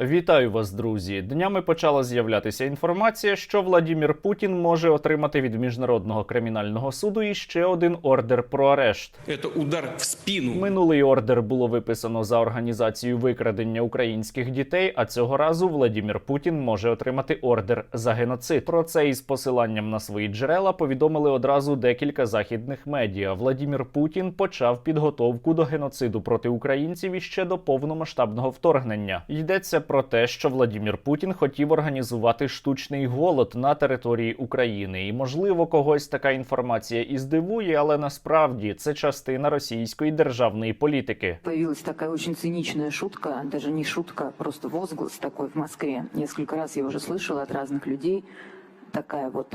Вітаю вас, друзі. Днями почала з'являтися інформація, що Владімір Путін може отримати від міжнародного кримінального суду іще один ордер про арешт. Это удар в спину. Минулий ордер було виписано за організацію викрадення українських дітей. А цього разу Владімір Путін може отримати ордер за геноцид. Про це із посиланням на свої джерела повідомили одразу декілька західних медіа. Владімір Путін почав підготовку до геноциду проти українців іще до повномасштабного вторгнення. Йдеться про те, що Владімір Путін хотів організувати штучний голод на території України. І можливо, когось така інформація і здивує, але насправді це частина російської державної політики. Появилась така очень цинічна шутка, даже не шутка, просто возглас такой в Москве. Несколько раз я вже слышала від різних людей. Така вот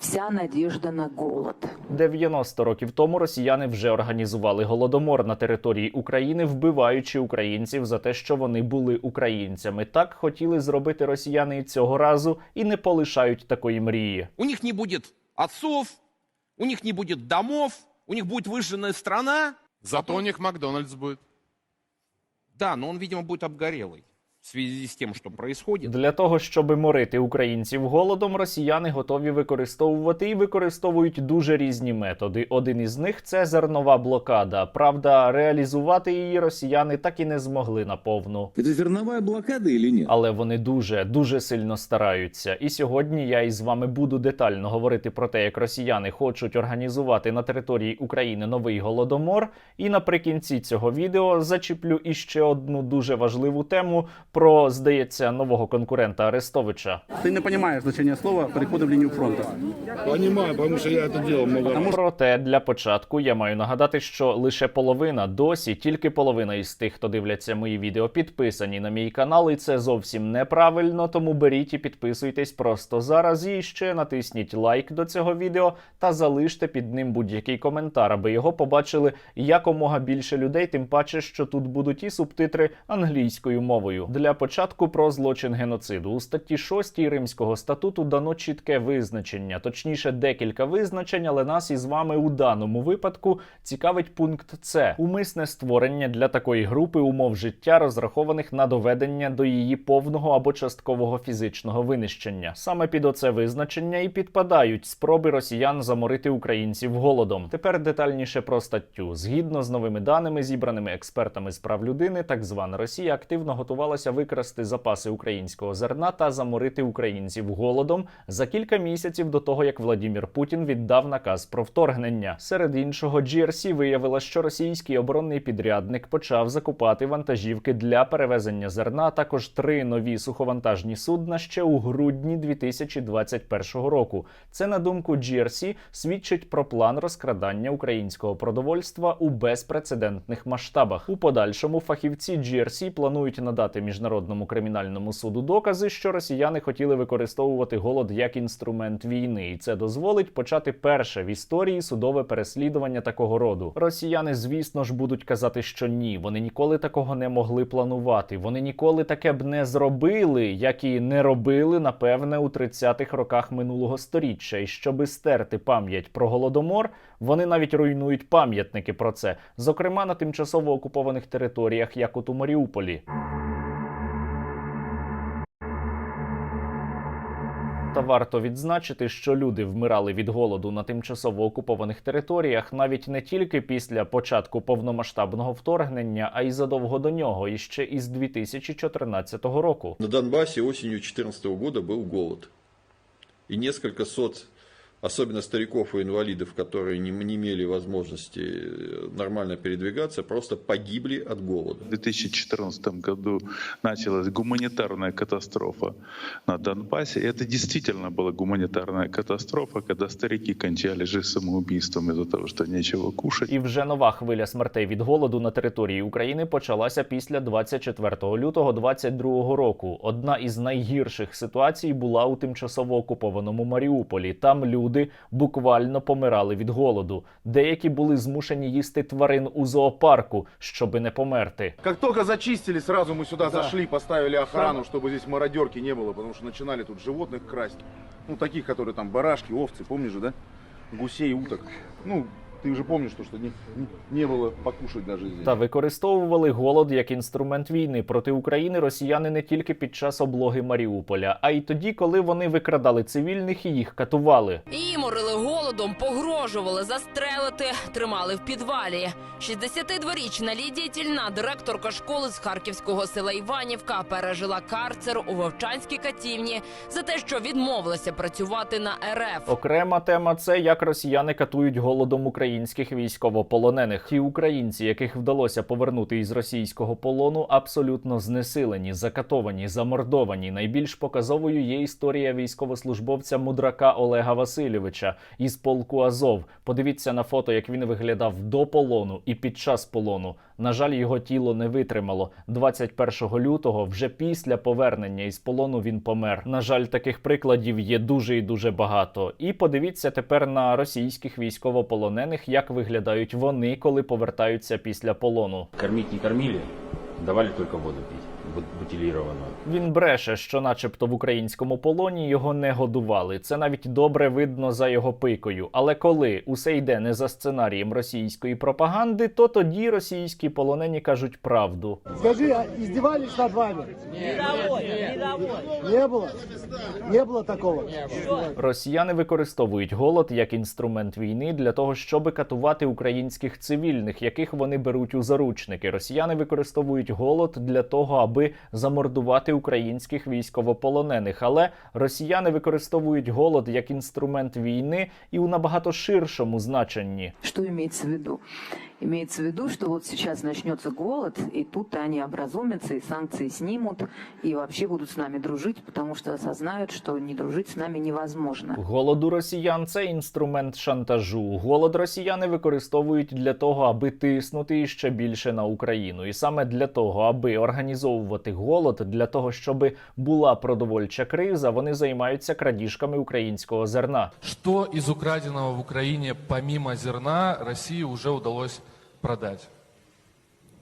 «вся надежда на голод». 90 років тому росіяни вже організували голодомор на території України, вбиваючи українців за те, що вони були українцями. Так хотіли зробити росіяни і цього разу і не полишають такої мрії. У них не будет отцов, у них не будет домов, у них будет выжженная страна. Зато у них Макдональдс будет. Да, но он, видимо, будет обгорелый в связи с тем, что происходит. Для того щоб морити українців голодом, росіяни готові використовувати і використовують дуже різні методи. Один із них це зернова блокада. Правда, реалізувати її росіяни так і не змогли наповну. Это зерновая блокада или нет? Але вони дуже дуже сильно стараються. І сьогодні я із вами буду детально говорити про те, як росіяни хочуть організувати на території України новий голодомор. І наприкінці цього відео зачіплю іще одну дуже важливу тему про, здається, нового конкурента Арестовича. Ты не понимаешь значение слова «переходы в линию фронта». Понимаю, потому что я это делал много раз. Проте для початку я маю нагадати, що лише половина досі, тільки половина із тих, хто дивляться мої відео, підписані на мій канал, і це зовсім неправильно. Тому беріть і підписуйтесь просто зараз. І ще натисніть лайк до цього відео та залиште під ним будь-який коментар, аби його побачили якомога більше людей. Тим паче, що тут будуть і субтитри англійською мовою. Для початку про злочин геноциду у статті 6 Римського статуту дано чітке визначення, точніше, декілька визначень, але нас із вами у даному випадку цікавить пункт С. умисне створення для такої групи умов життя, розрахованих на доведення до її повного або часткового фізичного винищення. Саме під оце визначення і підпадають спроби росіян заморити українців голодом. Тепер детальніше про статтю. Згідно з новими даними, зібраними експертами з прав людини, так звана Росія активно готувалася викрасти запаси українського зерна та заморити українців голодом за кілька місяців до того, як Владімір Путін віддав наказ про вторгнення. Серед іншого, GRC виявила, що російський оборонний підрядник почав закупати вантажівки для перевезення зерна, а також три нові суховантажні судна ще у грудні 2021 року. Це на думку GRC свідчить про план розкрадання українського продовольства у безпрецедентних масштабах. У подальшому фахівці GRC планують надати міжнародному кримінальному суду докази, що росіяни хотіли використовувати голод як інструмент війни, і це дозволить почати перше в історії судове переслідування такого роду. Росіяни, звісно ж, будуть казати, що ні, вони ніколи такого не могли планувати. Вони ніколи таке б не зробили, як і не робили, напевне, у 30-х роках минулого сторіччя. І щоби стерти пам'ять про голодомор, вони навіть руйнують пам'ятники про це, зокрема на тимчасово окупованих територіях, як от у Маріуполі. Та варто відзначити, що люди вмирали від голоду на тимчасово окупованих територіях навіть не тільки після початку повномасштабного вторгнення, а й задовго до нього, і ще із 2014 року. На Донбасі осінню 2014 року був голод. І несколько сот, особенно стариков и инвалидов, которые не, не имели возможности э, нормально передвигаться, просто погибли от голода. В 2014 году началась гуманитарная катастрофа на Донбассе. И это действительно была гуманитарная катастрофа, когда старики кончали жизнь самоубийством из-за того, что нечего кушать. І вже нова хвиля смертей від голоду на території України почалася після 24 лютого 2022 року. Одна із найгірших ситуацій була у тимчасово окупованому Маріуполі. Там люди буквально помирали від голоду. Деякі були змушені їсти тварин у зоопарку, щоби не померти. Как только зачистили, сразу мы сюда зашли, поставили охрану, чтобы здесь мародерки не было, потому что начинали тут животных красть. Ну, таких, которые там барашки, овцы, помнишь же, да? Гусей, уток. Ну, ты вже пам'ятаєш, що что не, не, було было покушать даже здесь. Та використовували голод як інструмент війни проти України росіяни не тільки під час облоги Маріуполя, а й тоді, коли вони викрадали цивільних і їх катували. І морили голодом, погрожували застрелити, тримали в підвалі. 62-річна Лідія Тільна, директорка школи з харківського села Іванівка, пережила карцер у Вовчанській катівні за те, що відмовилася працювати на РФ. Окрема тема це як росіяни катують голодом українських військовополонених. Ті українці, яких вдалося повернути із російського полону, абсолютно знесилені, закатовані, замордовані. Найбільш показовою є історія військовослужбовця мудрака Олега Васильовича із полку Азов. Подивіться на фото, як він виглядав до полону і під час полону. На жаль, його тіло не витримало. 21 лютого, вже після повернення із полону, він помер. На жаль, таких прикладів є дуже і дуже багато. І подивіться тепер на російських військовополонених, як виглядають вони, коли повертаються після полону. Кормить не кормили, давали только воду пить, бу- бутилированную. Він бреше, що, начебто, в українському полоні його не годували. Це навіть добре видно за його пикою. Але коли усе йде не за сценарієм російської пропаганди, то тоді російські полонені кажуть правду. Скажи, а издевались над вами? Не было? Не было такого? Росіяни використовують голод як інструмент війни для того, щоб катувати українських цивільних, яких вони беруть у заручники. Росіяни використовують голод для того, аби замордувати українських військовополонених. Але росіяни використовують голод як інструмент війни і у набагато ширшому значенні. Что имеется в виду? Имеется в виду, что вот сейчас начнется голод, и тут они образумятся, и санкции снимут, и вообще будут с нами дружить, потому что осознают, что не дружить с нами невозможно. Голод у росіян це інструмент шантажу. Голод росіяни використовують для того, аби тиснути іще більше на Україну. І саме для того, аби організовувати голод, для того, щоб була продовольча криза, вони займаються крадіжками українського зерна. Що із украденого в Україні помимо зерна Росії вже вдалося удалось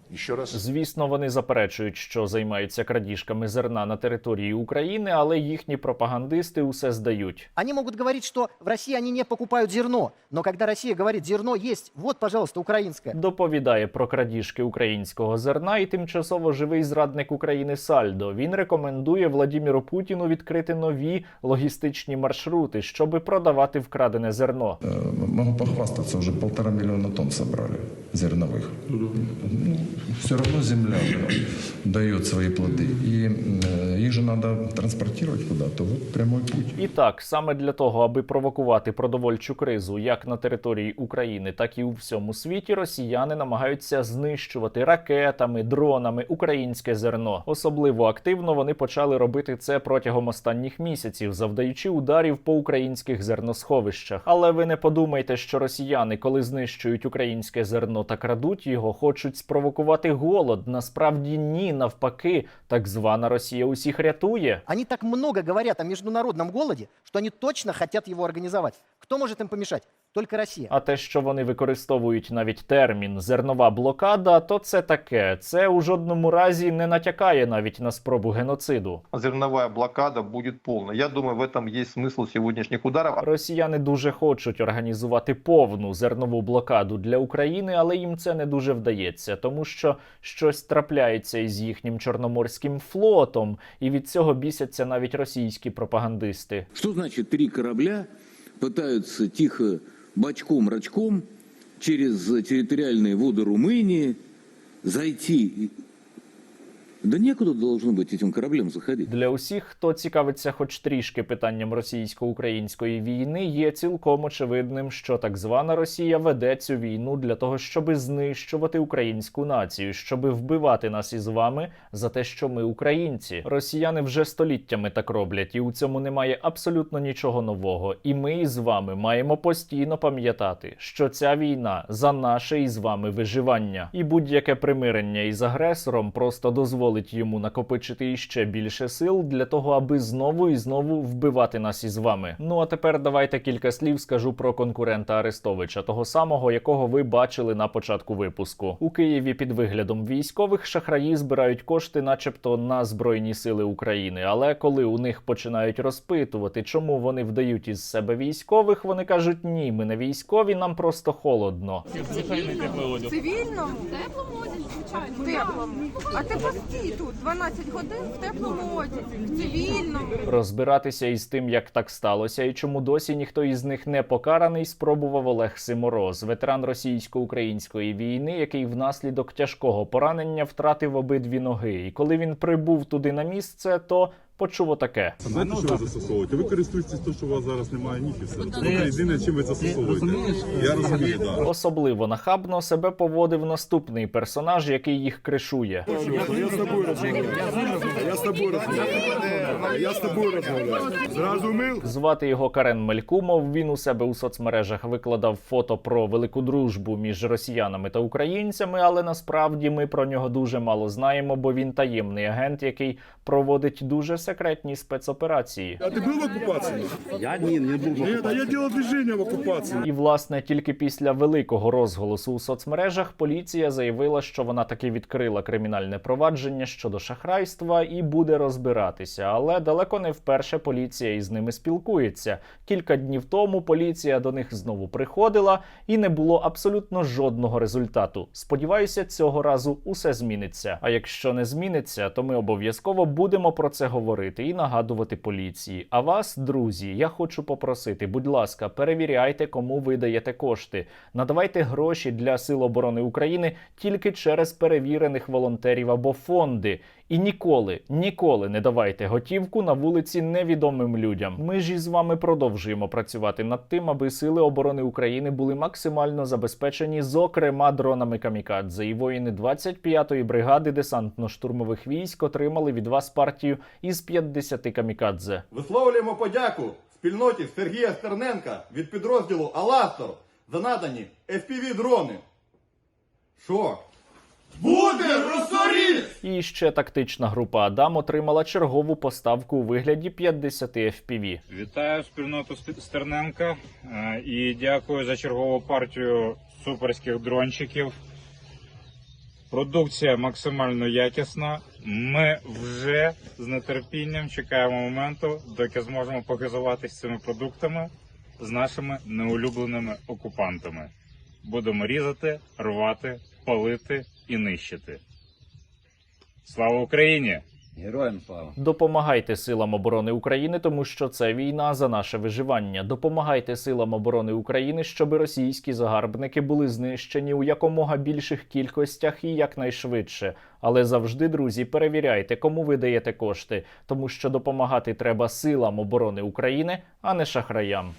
продать? Еще раз. Звісно, вони заперечують, що займаються крадіжками зерна на території України, але їхні пропагандисти усе здають. Они могут говорить, что в России они не покупают зерно. Но когда Россия говорит, зерно есть, вот, пожалуйста, украинское. Доповідає про крадіжки українського зерна і тимчасово живий зрадник України Сальдо. Він рекомендує Владіміру Путіну відкрити нові логістичні маршрути, щоби продавати вкрадене зерно. Могу похвастаться, уже полтора миллиона тонн собрали зерновых. Ну, все равно земля дает свои плоды. И э, их же надо транспортировать куда-то. Вот прямой путь. І так, саме для того, аби провокувати продовольчу кризу як на території України, так і у всьому світі, росіяни намагаються знищувати ракетами, дронами українське зерно. Особливо активно вони почали робити це протягом останніх місяців, завдаючи ударів по українських зерносховищах. Але ви не подумайте, що росіяни, коли знищують українське зерно та крадуть його, хочуть спровокувати голод. Насправді ні, навпаки, так звана Росія усіх рятує. Вони так много говорять о міжнародному голоді, що вони точно хочуть його организовать. Кто может им помешать? Только Россия. А те, що вони використовують навіть термін зернова блокада, то це таке. Це у жодному разі не натякає навіть на спробу геноциду. Зерновая блокада будет полной. Я думаю, в этом есть смысл сегодняшних ударов. Росіяни дуже хочуть організувати повну зернову блокаду для України, але їм це не дуже вдається, тому що щось трапляється із їхнім чорноморським флотом, і від цього бісяться навіть російські пропагандисти. Что значит три корабля пытаются тихо бочком-рачком через территориальные воды Румынии зайти? Да некуда должно быть этим кораблям заходить. Для усіх, хто цікавиться хоч трішки питанням російсько-української війни, є цілком очевидним, що так звана Росія веде цю війну для того, щоб знищувати українську націю, щоб вбивати нас із вами за те, що ми українці. Росіяни вже століттями так роблять, і у цьому немає абсолютно нічого нового. І ми із вами маємо постійно пам'ятати, що ця війна за наше із вами виживання, і будь-яке примирення із агресором просто дозволить дозволить йому накопичити іще більше сил для того, аби знову і знову вбивати нас із вами. Ну а тепер давайте кілька слів скажу про конкурента Арестовича, того самого, якого ви бачили на початку випуску. У Києві під виглядом військових шахраї збирають кошти, начебто на збройні сили України. Але коли у них починають розпитувати, чому вони вдають із себе військових, вони кажуть: ні, ми не військові, нам просто холодно. Цивільному? Теплому одязі, звичайно. Теплому. А ти постій тут 12 годин в теплому одязі, в цивільному. Розбиратися із тим, як так сталося, і чому досі ніхто із них не покараний, спробував Олег Симороз, ветеран російсько-української війни, який внаслідок тяжкого поранення втратив обидві ноги. І коли він прибув туди на місце, то почув отаке. Знаєте, що ви застосовуєте? Ви користуєтесь те, що у вас зараз немає ніг і все. Це єдине, чим ви застосовуєте. Я розумію, так. Особливо нахабно себе поводив наступний персонаж, який їх кришує. Я з тобою розумію. Я з тобою розмовляю. Я з тобою розмовляю. Зрозумів? Звати його Карен Мелькумов. Він у себе у соцмережах викладав фото про велику дружбу між росіянами та українцями, але насправді ми про нього дуже мало знаємо, бо він таємний агент, який проводить дуже секретні спецоперації. А ти був в окупації? Я ні, не був. Ні, а я діло движення в окупації. І власне тільки після великого розголосу у соцмережах поліція заявила, що вона таки відкрила кримінальне провадження щодо шахрайства і буде розбиратися. Але далеко не вперше поліція із ними спілкується. Кілька днів тому поліція до них знову приходила, і не було абсолютно жодного результату. Сподіваюся, цього разу усе зміниться. А якщо не зміниться, то ми обов'язково будемо про це говорити і нагадувати поліції. А вас, друзі, я хочу попросити, будь ласка, перевіряйте, кому ви даєте кошти. Надавайте гроші для Сил оборони України тільки через перевірених волонтерів або фонди. І ніколи, ніколи не давайте готівку на вулиці невідомим людям. Ми ж із вами продовжуємо працювати над тим, аби сили оборони України були максимально забезпечені, зокрема дронами камікадзе. І воїни 25-ї бригади десантно-штурмових військ отримали від вас партію із 50 камікадзе. Висловлюємо подяку спільноті Сергія Стерненка від підрозділу Аластор за надані fpv дрони. Що? Буде русоріз! І ще тактична група Адам отримала чергову поставку у вигляді 50 FPV. Вітаю спільноту Стерненка е, і дякую за чергову партію суперських дрончиків. Продукція максимально якісна. Ми вже з нетерпінням чекаємо моменту, доки зможемо показуватись цими продуктами з нашими неулюбленими окупантами. Будемо різати, рвати, палити і нищити. Слава Україні! Героям слава! Допомагайте силам оборони України, тому що це війна за наше виживання. Допомагайте силам оборони України, щоб російські загарбники були знищені у якомога більших кількостях і якнайшвидше. Але завжди, друзі, перевіряйте, кому ви даєте кошти, тому що допомагати треба силам оборони України, а не шахраям.